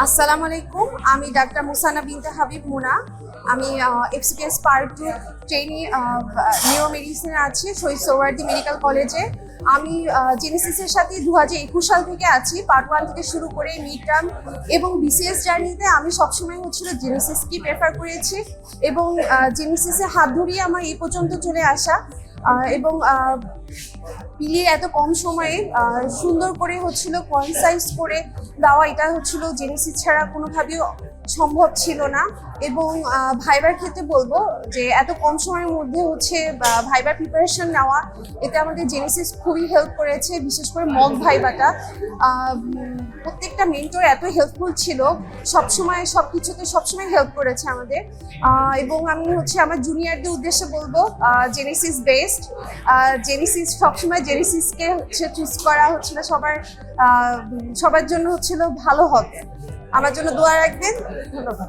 আসসালামু আলাইকুম, আমি ডাক্তার মুসানা বিনতে হাবিব মুনা। আমি FCPS part two trainee neuro মেডিসিনে আছি, শহীদ সোহরার্দি মেডিকেল কলেজে আমি জেনেসিসের সাথে দু হাজার একুশ সাল থেকে আছি পার্ট ওয়ান থেকে শুরু করে মিড টার্ম এবং বিসিএস জার্নিতে আমি সবসময় হচ্ছিল জেনেসিসকে প্রেফার করেছি এবং জেনেসিসের হাত ধরিয়ে আমার এই পর্যন্ত চলে আসা। এবং পিলিয়ে এত কম সময়ে সুন্দর করে হচ্ছিল কনসাইজ করে দেওয়া এটা হচ্ছিল জেনেসিস ছাড়া কোনোভাবেই সম্ভব ছিল না। এবং ভাইবার ক্ষেত্রে বলব যে, এত কম সময়ের মধ্যে হচ্ছে ভাইবার প্রিপারেশন নেওয়া এতে আমাদের জেনেসিস খুবই হেল্প করেছে, বিশেষ করে মক ভাইবাটা। প্রত্যেকটা মেন্টর এত হেল্পফুল ছিল সবসময় সব কিছুতে সবসময় হেল্প করেছে আমাদের। এবং আমি হচ্ছে আমার জুনিয়রদের উদ্দেশ্যে বলব জেনেসিস বেস্ট জেনেসিস সবসময় জেনেসিসকে হচ্ছে চুজ করা হচ্ছিল, সবার সবার জন্য হচ্ছিল ভালো হবে। আমার জন্য দোয়া রাখবেন। ধন্যবাদ।